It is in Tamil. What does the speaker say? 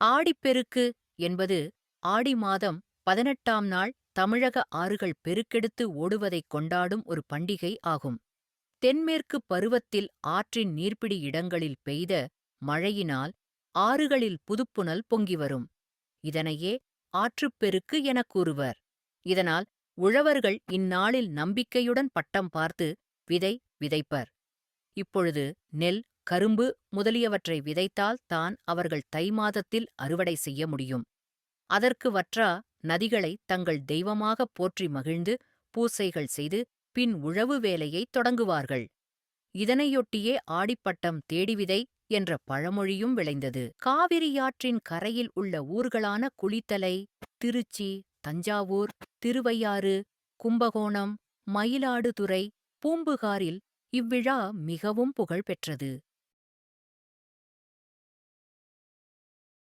ஆடிப்பெருக்கு என்பது ஆடி மாதம் பதினெட்டாம் நாள் தமிழக ஆறுகள் பெருக்கெடுத்து ஓடுவதைக் கொண்டாடும் ஒரு பண்டிகை ஆகும். தென்மேற்குப் பருவத்தில் ஆற்றின் நீர்ப்பிடி இடங்களில் பெய்த மழையினால் ஆறுகளில் புதுப்புனல் பொங்கிவரும். இதனையே ஆற்றுப்பெருக்கு எனக் கூறுவர். இதனால் உழவர்கள் இந்நாளில் நம்பிக்கையுடன் பட்டம் பார்த்து விதை விதைப்பர். இப்பொழுது நெல், கரும்பு முதலியவற்றை விதைத்தால் தான் அவர்கள் தை மாதத்தில் அறுவடை செய்ய முடியும். அதற்கு வற்றா நதிகளைத் தங்கள் தெய்வமாகப் போற்றி மகிழ்ந்து பூசைகள் செய்து பின் உழவு வேலையைத் தொடங்குவார்கள். இதனையொட்டியே ஆடிப்பட்டம் தேடிவிதை என்ற பழமொழியும் விளைந்தது. காவிரியாற்றின் கரையில் உள்ள ஊர்களான குளித்தலை, திருச்சி, தஞ்சாவூர், திருவையாறு, கும்பகோணம், மயிலாடுதுறை, பூம்புகாரில் இவ்விழா மிகவும் புகழ்பெற்றது